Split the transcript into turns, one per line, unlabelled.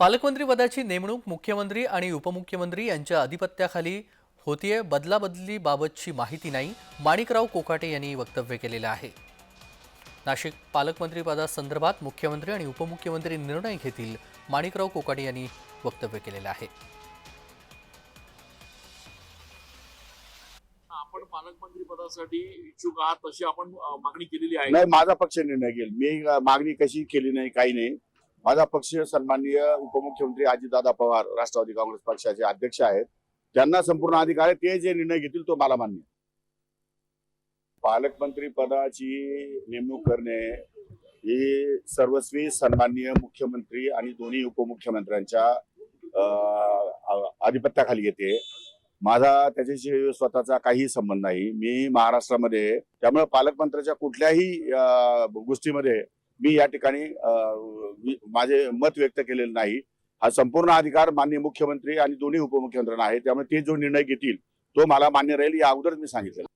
पालकमंत्री पदाची नेमणूक मुख्यमंत्री आणि उपमुख्यमंत्री यांच्या अधिपत्याखाली होतीये. बदलाबदलीबाबतची माहिती नाही. माणिकराव कोकाटे यांनी वक्तव्य केलेलं आहे. नाशिक पालकमंत्री पदासंदर्भात मुख्यमंत्री आणि उपमुख्यमंत्री निर्णय घेतील माणिकराव कोकाटे यांनी वक्तव्य केलेलं आहे.
आपण पालकमंत्री पदासाठी इच्छुक आहात तशी आपण मागणी केलेली आहे.
नाही माझा पक्ष निर्णय घेईल. मी मागणी कशी केली नाही काही नाही. माझा पक्ष सन्माननीय उपमुख्यमंत्री अजितदादा पवार राष्ट्रवादी काँग्रेस पक्षाचे अध्यक्ष आहेत. त्यांना संपूर्ण अधिकार आहे ते जे निर्णय घेतील तो मला मान्य पालकमंत्री पदाची नेमणूक करणे ही सर्वस्वी सन्माननीय मुख्यमंत्री आणि दोन्ही उपमुख्यमंत्र्यांच्या आधिपत्याखाली येते. माझा त्याच्याशी स्वतःचा काही संबंध नाही. मी महाराष्ट्रामध्ये त्यामुळे पालकमंत्र्याच्या कुठल्याही गोष्टीमध्ये मी या ठिकाणी माझे मत व्यक्त केलेलं नाही. हा संपूर्ण अधिकार माननीय मुख्यमंत्री आणि दोन्ही उपमुख्यमंत्र्यांना आहे. त्यामुळे ते जो निर्णय घेतील तो मला मान्य राहील. या अगोदरच मी सांगितलं